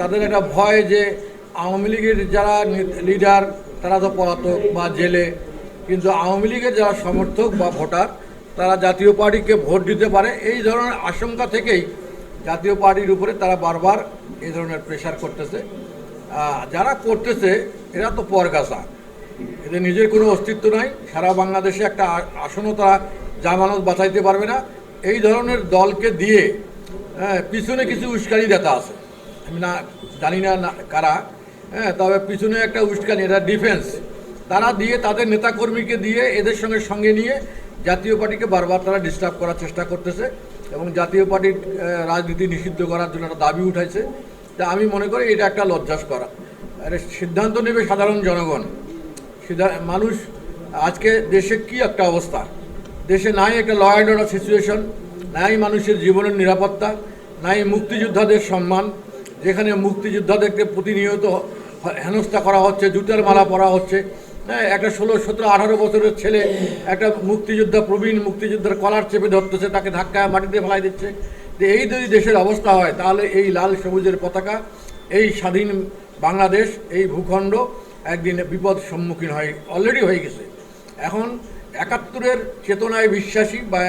তাদের একটা ভয় যে আওয়ামী লীগের যারা লিডার তারা তো পলাতক বা জেলে। কিন্তু আওয়ামী লীগের যারা সমর্থক বা ভোটার, তারা জাতীয় পার্টিকে ভোট দিতে পারে। এই ধরনের আশঙ্কা থেকেই জাতীয় পার্টির উপরে তারা বারবার এই ধরনের প্রেশার করতেছে। যারা করতেছে, এরা তো পরগাছা। এদের নিজের কোনো অস্তিত্ব নাই। সারা বাংলাদেশে একটা আসনও তারা জামানত বাঁচাইতে পারবে না। এই ধরনের দলকে দিয়ে পিছনে কিছু উস্কানি দেখা আছে। আমি না, জানি না কারা হ্যাঁ তবে পিছনে একটা উস্কানি, এটা ডিফেন্স তারা দিয়ে, তাদের নেতাকর্মীকে দিয়ে, এদের সঙ্গে সঙ্গে নিয়ে জাতীয় পার্টিকে বারবার তারা ডিস্টার্ব করার চেষ্টা করতেছে এবং জাতীয় পার্টির রাজনীতি নিষিদ্ধ করার জন্য একটা দাবি উঠাইছে। তা আমি মনে করি এটা একটা লজ্জাস করা সিদ্ধান্ত নেবে সাধারণ জনগণ। মানুষ, আজকে দেশে কি একটা অবস্থা? দেশে নাই একটা ল অ্যান্ড অর্ডার সিচুয়েশন নাই মানুষের জীবনের নিরাপত্তা, নাই মুক্তিযোদ্ধাদের সম্মান যেখানে মুক্তিযোদ্ধাদেরকে প্রতিনিয়ত হেনস্থা করা হচ্ছে, জুতার মালা পরা হচ্ছে। হ্যাঁ একটা ষোলো, সতেরো, আঠারো বছরের ছেলে, একটা মুক্তিযোদ্ধা প্রবীণ মুক্তিযোদ্ধার কলার চেপে ধরতেছে, তাকে ধাক্কা মাটিতে ফেলাই দিচ্ছে। এই যদি দেশের অবস্থা হয়, তাহলে এই লাল সবুজের পতাকা, এই স্বাধীন বাংলাদেশ, এই ভূখণ্ড একদিন বিপদ সম্মুখীন হয় অলরেডি হয়ে গেছে। এখন একাত্তরের চেতনায় বিশ্বাসী বা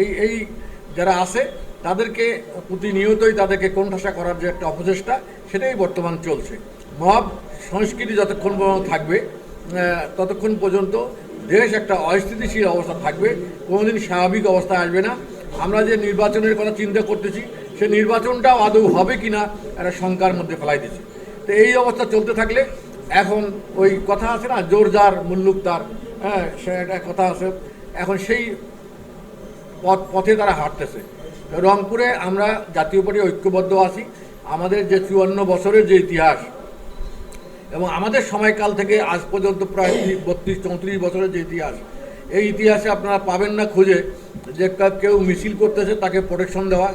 এই এই যারা আছে তাদেরকে প্রতিনিয়তই তাদেরকে কোণঠাসা করার যে একটা অপচেষ্টা, সেটাই বর্তমান চলছে। মব সংস্কৃতি যতক্ষণ পর্যন্ত থাকবে ততক্ষণ পর্যন্ত দেশ একটা অস্থিতিশীল অবস্থা থাকবে, কোনোদিন স্বাভাবিক অবস্থায় আসবে না। আমরা যে নির্বাচনের কথা চিন্তা করতেছি, সে নির্বাচনটাও আদৌ হবে কিনা, একটা শঙ্কার মধ্যে ফেলাই দিচ্ছে তো এই অবস্থা চলতে থাকলে, এখন ওই কথা আছে না, জোর যার মুল্লুক তার হ্যাঁ সে একটা কথা আছে, এখন সেই পথ, পথে তারা হাঁটতেছে। রংপুরে আমরা জাতীয় পার্টি ঐক্যবদ্ধ আছি। আমাদের যে চুয়ান্ন বছরের যে ইতিহাস এবং আমাদের সময়কাল থেকে আজ পর্যন্ত প্রায় বত্রিশ চৌত্রিশ বছরের যে ইতিহাস, এই ইতিহাসে আপনারা পাবেন না খুঁজে যে কেউ মিছিল করতেছে, তাকে প্রোটেকশন দেওয়া,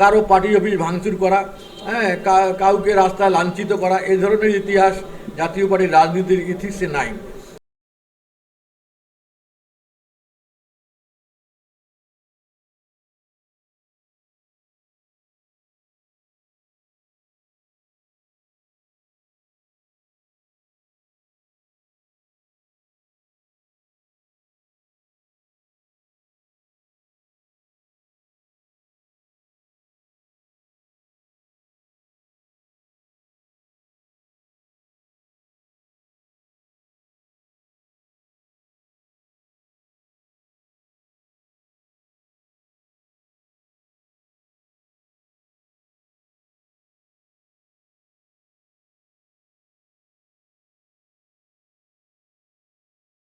কারও পার্টি অফিস ভাঙচুর করা হ্যাঁ কাউকে রাস্তায় লাঞ্ছিত করা, এই ধরনের ইতিহাস জাতীয় পার্টির রাজনীতির ইতিহাসে নাই।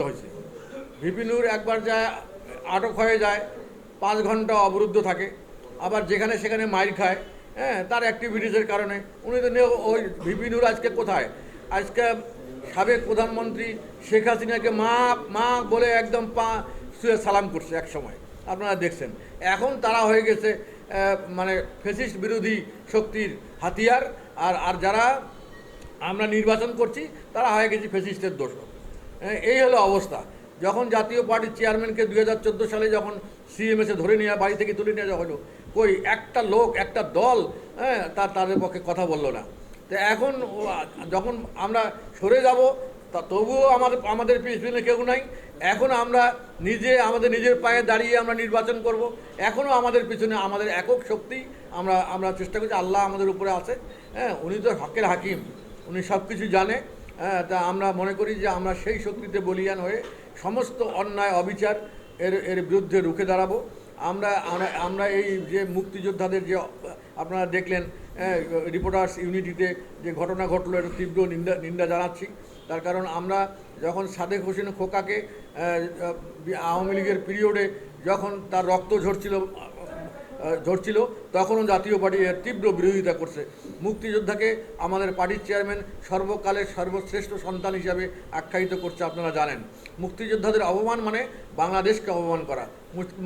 হয়েছে। বিপিনুর একবার যায়, আটক হয়ে যায়, পাঁচ ঘণ্টা অবরুদ্ধ থাকে। আবার যেখানে সেখানে মাইর খায়। হ্যাঁ তার অ্যাক্টিভিটিসের কারণে। উনি তো ওই বিপিনুর আজকে কোথায়? আজকে সাবেক প্রধানমন্ত্রী শেখ হাসিনাকে মা মা বলে একদম পা শুয়ে সালাম করছে এক সময়। আপনারা দেখছেন। এখন তারা হয়ে গেছে মানে ফেসিস্ট বিরোধী শক্তির হাতিয়ার। আর আর যারা আমরা নির্বাচন করছি, তারা হয়ে গেছি ফেসিস্টের দোষ এই হলো অবস্থা। যখন জাতীয় পার্টির চেয়ারম্যানকে দুই হাজার চোদ্দ সালে যখন সিএমএসে ধরে নিয়ে, বাড়ি থেকে তুলে নিয়ে যাওয়া হলো, কই, একটা লোক, একটা দল হ্যাঁ তার, তাদের পক্ষে কথা বলল না। তো এখন যখন আমরা সরে যাব, তা তবুও আমাদের আমাদের পিছনে কেউ নাই। এখন আমরা নিজে, আমাদের নিজের পায়ে দাঁড়িয়ে আমরা নির্বাচন করব। এখনও আমাদের পিছনে আমাদের একক শক্তি, আমরা আমরা চেষ্টা করছি, আল্লাহ আমাদের উপরে আছে। হ্যাঁ উনি তো হকের হাকিম। উনি সব কিছু জানে। তা আমরা মনে করি যে আমরা সেই শক্তিতে বলিয়ান হয়ে সমস্ত অন্যায় অবিচার এর এর বিরুদ্ধে রুখে দাঁড়াবো। আমরা আমরা- এই যে মুক্তিযোদ্ধাদের যে আপনারা দেখলেন রিপোর্টার্স ইউনিটিতে যে ঘটনা ঘটলো এটা তীব্র নিন্দা নিন্দা জানাচ্ছি। তার কারণ আমরা যখন সাদেক হোসেন খোকাকে আহ, আওয়ামী লীগের পিরিয়ডে যখন তার রক্ত ঝরছিল ঝরছিল তখনও জাতীয় পার্টি এর তীব্র বিরোধিতা করছে। মুক্তিযোদ্ধাকে আমাদের পার্টির চেয়ারম্যান সর্বকালের সর্বশ্রেষ্ঠ সন্তান হিসাবে আখ্যায়িত করছে আপনারা জানেন। মুক্তিযোদ্ধাদের অপমান মানে বাংলাদেশকে অপমান করা।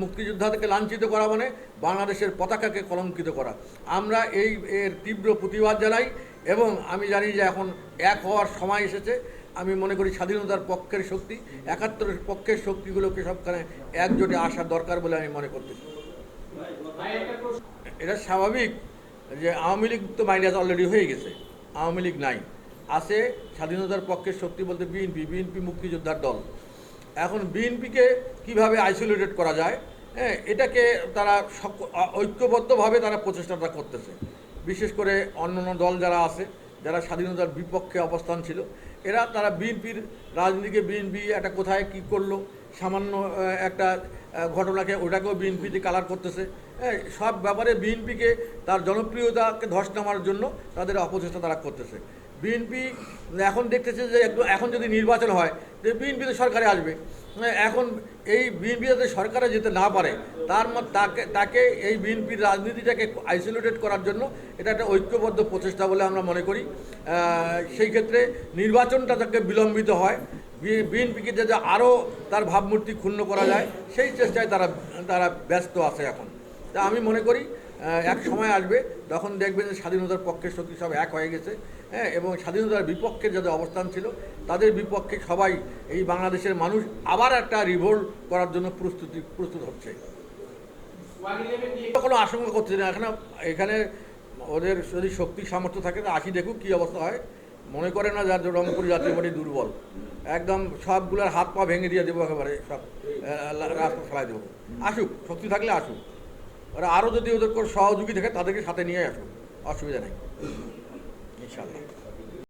মুক্তিযোদ্ধাকে লাঞ্ছিত করা মানে বাংলাদেশের পতাকাকে কলঙ্কিত করা। আমরা এই এর তীব্র প্রতিবাদ জানাই এবং আমি জানি যে এখন এক হওয়ার সময় এসেছে। আমি মনে করি স্বাধীনতার পক্ষের শক্তি, একাত্তরের পক্ষের শক্তিগুলোকে সবখানে একজোটে আসার দরকার বলে আমি মনে করতেছি। এটা স্বাভাবিক যে আওয়ামী লীগ তো মাইনাস অলরেডি হয়ে গেছে। আওয়ামী লীগ নাই। আছে স্বাধীনতার পক্ষের শক্তি বলতে বিএনপি বিএনপি মুক্তিযোদ্ধার দল। এখন বিএনপিকে কীভাবে আইসোলেটেড করা যায়? হ্যাঁ এটাকে তারা ঐক্যবদ্ধভাবে তারা প্রচেষ্টাটা করতেছে। বিশেষ করে অন্যান্য দল যারা আছে, যারা স্বাধীনতার বিপক্ষে অবস্থান ছিল, এরা তারা বিএনপির রাজনীতিকে, বিএনপি একটা কোথায় কি করল, সামান্য একটা ঘটনাকে ওটাকেও বিএনপিতে কালার করতেছে। সব ব্যাপারে বিএনপিকে তার জনপ্রিয়তাকে ধস নামার জন্য তাদের অপচেষ্টা তারা করতেছে। বিএনপি এখন দেখতেছে যে এখন যদি নির্বাচন হয় যে বিএনপি তো সরকারে আসবে। হ্যাঁ, এখন এই বিএনপি যাতে সরকারে যেতে না পারে তার তাকে তাকে এই বিএনপির রাজনীতিটাকে আইসোলেটেড করার জন্য এটা একটা ঐক্যবদ্ধ প্রচেষ্টা বলে আমরা মনে করি। সেই ক্ষেত্রে নির্বাচনটা তাকে বিলম্বিত হয় বিএনপিকে যাতে আরও তার ভাবমূর্তি ক্ষুণ্ণ করা যায় সেই চেষ্টায় তারা তারা ব্যস্ত আছে এখন। তা আমি মনে করি এক সময় আসবে, তখন দেখবেন যে স্বাধীনতার পক্ষে শক্তি সব এক হয়ে গেছে হ্যাঁ এবং স্বাধীনতার বিপক্ষে যাদের অবস্থান ছিল, তাদের বিপক্ষে সবাই এই বাংলাদেশের মানুষ আবার একটা রিভোল্ট করার জন্য প্রস্তুতি, প্রস্তুত হচ্ছে। কোনো আশঙ্কা করছে না, এখানে এখানে ওদের যদি শক্তি সামর্থ্য থাকে, তা আসি দেখুক কী অবস্থা হয়। মনে করে না যার রংপুর জাতীয় পার্টি দুর্বল। একদম সবগুলোর হাত পা ভেঙে দিয়ে দেবো একেবারে, সব রাস্তা ফেলাই দেবো। আসুক, শক্তি থাকলে আসুক। ওরা আরও যদি ওদের কোনো সহযোগী থাকে তাদেরকে সাথে নিয়ে আসুক অসুবিধা নেই। ইনশাল্লাহ